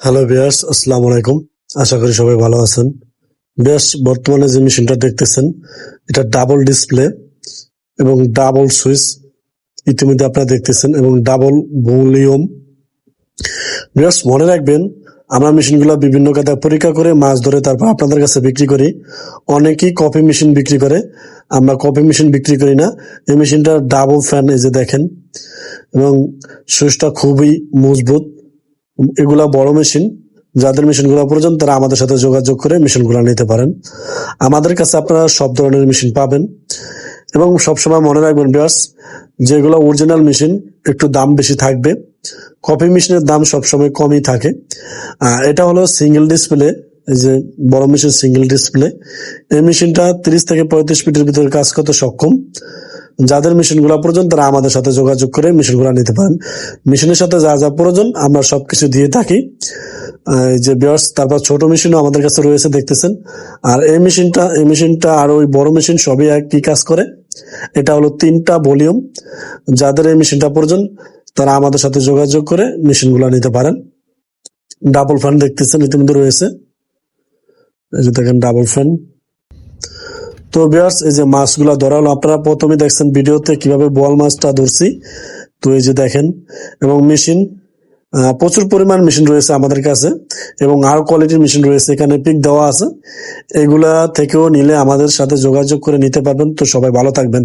Hello বিয়ার্স আসসালামু আলাইকুম আশা করি সবাই ভালো আছেন। বিয়ার্স বর্তমানে যে মেশিনটা দেখতেছেন, এটা ডাবল ডিসপ্লে এবং ডাবল সুইচ ইতিমধ্যে আপনারা দেখতেছেন এবং ডাবল ভলিউম বিয়ার্স মনে রাখবেন আমরা মেশিনগুলো বিভিন্ন কাতায় পরীক্ষা করে মাছ ধরে তারপর আপনাদের কাছে বিক্রি করি। অনেকেই কপি মেশিন বিক্রি করে। আমরা কপি মেশিন বিক্রি করি না। এই মেশিনটা ডাবল ফ্যান এই যে দেখেন। এবং সুইচটা খুবই মজবুত। এগুলা বড় মেশিন। যাদের মেশিনগুলো প্রয়োজন তারা আমাদের সাথে যোগাযোগ করে মেশিনগুলো নিতে পারেন। আমাদের কাছে আপনারা সব ধরনের মেশিন পাবেন। এবং সবসময় মনে রাখবেন বিয়াস যেগুলো অরিজিনাল মেশিন একটু দাম বেশি থাকবে। কপি মেশিনের দাম সবসময় কমই থাকে। এটা হলো সিঙ্গেল ডিসপ্লে এই যে বড় মেশিন সিঙ্গেল ডিসপ্লে এই মেশিনটা তিরিশ থেকে পঁয়ত্রিশ ফিটের ভিতরে কাজ করতে সক্ষম। যাদের মেশিনগুলো প্রয়োজন, তারা আমাদের সাথে যোগাযোগ করে মেশিনগুলো নিতে পারেন। মেশিনের সাথে যা যা প্রয়োজন, আমরা সবকিছু দিয়ে থাকি। যে বিয়ার্স তারপর ছোট মেশিনও আমাদের কাছে রয়েছে, দেখতেছেন। আর এই মেশিনটা এই মেশিনটা আর ওই বড় মেশিন সবই একই কাজ করে। এটা হলো তিনটা ভলিউম যাদের এই মেশিনটা প্রয়োজন তারা আমাদের সাথে যোগাযোগ করে মেশিনগুলো নিতে পারেন। ডাবল ফ্যান দেখতেছেন, ইতিমধ্যে রয়েছে। দেখেন ডাবল ফ্যান তো বিয়ার্স এই যে মাছগুলা ধরা আপনারা প্রথমে দেখছেন ভিডিওতে কীভাবে বোয়াল মাছটা ধরছি। তো এই যে দেখেন, এবং মেশিন প্রচুর পরিমাণ মেশিন রয়েছে আমাদের কাছে, এবং আরও কোয়ালিটির মেশিন রয়েছে, এখানে পিক দেওয়া আছে। এগুলা থেকেও নিলে আমাদের সাথে যোগাযোগ করে নিতে পারবেন। তো সবাই ভালো থাকবেন।